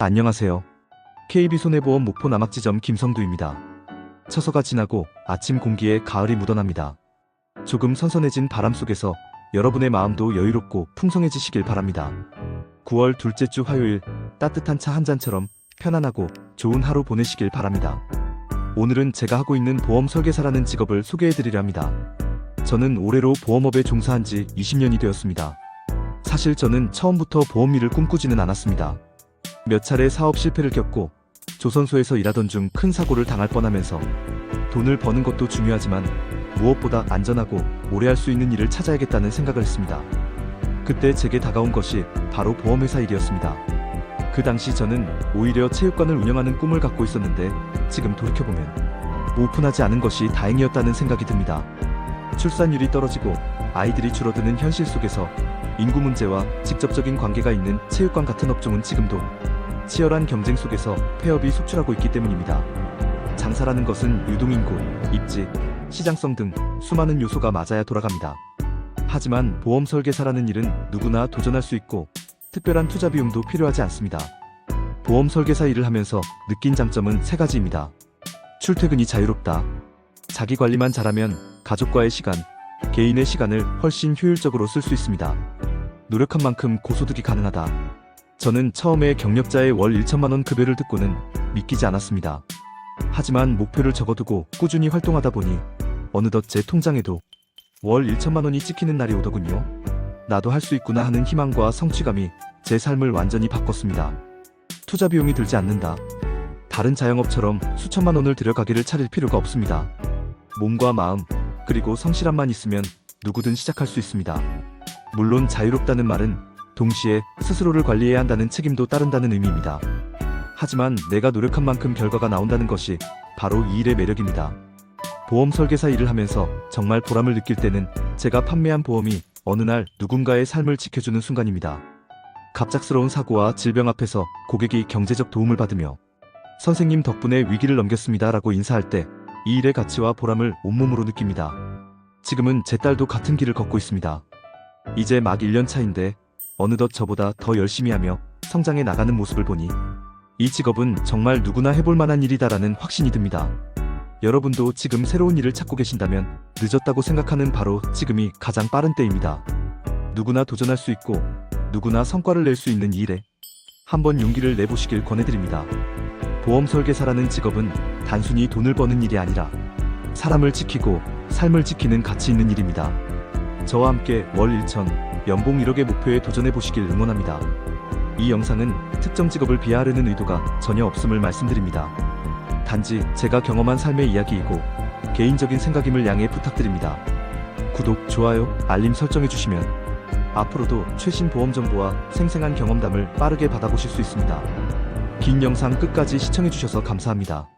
안녕하세요. KB손해보험 목포 남학지점 김성두입니다. 처서가 지나고 아침 공기에 가을이 묻어납니다. 조금 선선해진 바람 속에서 여러분의 마음도 여유롭고 풍성해지시길 바랍니다. 9월 둘째 주 화요일 따뜻한 차 한 잔처럼 편안하고 좋은 하루 보내시길 바랍니다. 오늘은 제가 하고 있는 보험 설계사라는 직업을 소개해드리려 합니다. 저는 올해로 보험업에 종사한 지 20년이 되었습니다. 사실 저는 처음부터 보험 일을 꿈꾸지는 않았습니다. 몇 차례 사업 실패를 겪고 조선소에서 일하던 중 큰 사고를 당할 뻔하면서 돈을 버는 것도 중요하지만 무엇보다 안전하고 오래 할 수 있는 일을 찾아야겠다는 생각을 했습니다. 그때 제게 다가온 것이 바로 보험회사 일이었습니다. 그 당시 저는 오히려 체육관을 운영하는 꿈을 갖고 있었는데 지금 돌이켜보면 오픈하지 않은 것이 다행이었다는 생각이 듭니다. 출산율이 떨어지고 아이들이 줄어드는 현실 속에서 인구 문제와 직접적인 관계가 있는 체육관 같은 업종은 지금도 치열한 경쟁 속에서 폐업이 속출하고 있기 때문입니다. 장사라는 것은 유동인구, 입지, 시장성 등 수많은 요소가 맞아야 돌아갑니다. 하지만 보험 설계사라는 일은 누구나 도전할 수 있고 특별한 투자 비용도 필요하지 않습니다. 보험 설계사 일을 하면서 느낀 장점은 세 가지입니다. 출퇴근이 자유롭다. 자기 관리만 잘하면 가족과의 시간, 개인의 시간을 훨씬 효율적으로 쓸 수 있습니다. 노력한 만큼 고소득이 가능하다. 저는 처음에 경력자의 월 1천만 원 급여를 듣고는 믿기지 않았습니다. 하지만 목표를 적어두고 꾸준히 활동하다 보니 어느덧 제 통장에도 월 1천만 원이 찍히는 날이 오더군요. 나도 할 수 있구나 하는 희망과 성취감이 제 삶을 완전히 바꿨습니다. 투자 비용이 들지 않는다. 다른 자영업처럼 수천만 원을 들여 가게를 차릴 필요가 없습니다. 몸과 마음, 그리고 성실함만 있으면 누구든 시작할 수 있습니다. 물론 자유롭다는 말은 동시에 스스로를 관리해야 한다는 책임도 따른다는 의미입니다. 하지만 내가 노력한 만큼 결과가 나온다는 것이 바로 이 일의 매력입니다. 보험 설계사 일을 하면서 정말 보람을 느낄 때는 제가 판매한 보험이 어느 날 누군가의 삶을 지켜주는 순간입니다. 갑작스러운 사고와 질병 앞에서 고객이 경제적 도움을 받으며 선생님 덕분에 위기를 넘겼습니다 라고 인사할 때 이 일의 가치와 보람을 온몸으로 느낍니다. 지금은 제 딸도 같은 길을 걷고 있습니다. 이제 막 1년 차인데 어느덧 저보다 더 열심히 하며 성장해 나가는 모습을 보니 이 직업은 정말 누구나 해볼 만한 일이다라는 확신이 듭니다. 여러분도 지금 새로운 일을 찾고 계신다면 늦었다고 생각하는 바로 지금이 가장 빠른 때입니다. 누구나 도전할 수 있고 누구나 성과를 낼 수 있는 이 일에 한번 용기를 내보시길 권해드립니다. 보험 설계사라는 직업은 단순히 돈을 버는 일이 아니라 사람을 지키고 삶을 지키는 가치 있는 일입니다. 저와 함께 월 1천, 연봉 1억의 목표에 도전해 보시길 응원합니다. 이 영상은 특정 직업을 비하하려는 의도가 전혀 없음을 말씀드립니다. 단지 제가 경험한 삶의 이야기이고 개인적인 생각임을 양해 부탁드립니다. 구독, 좋아요, 알림 설정해 주시면 앞으로도 최신 보험 정보와 생생한 경험담을 빠르게 받아보실 수 있습니다. 긴 영상 끝까지 시청해 주셔서 감사합니다.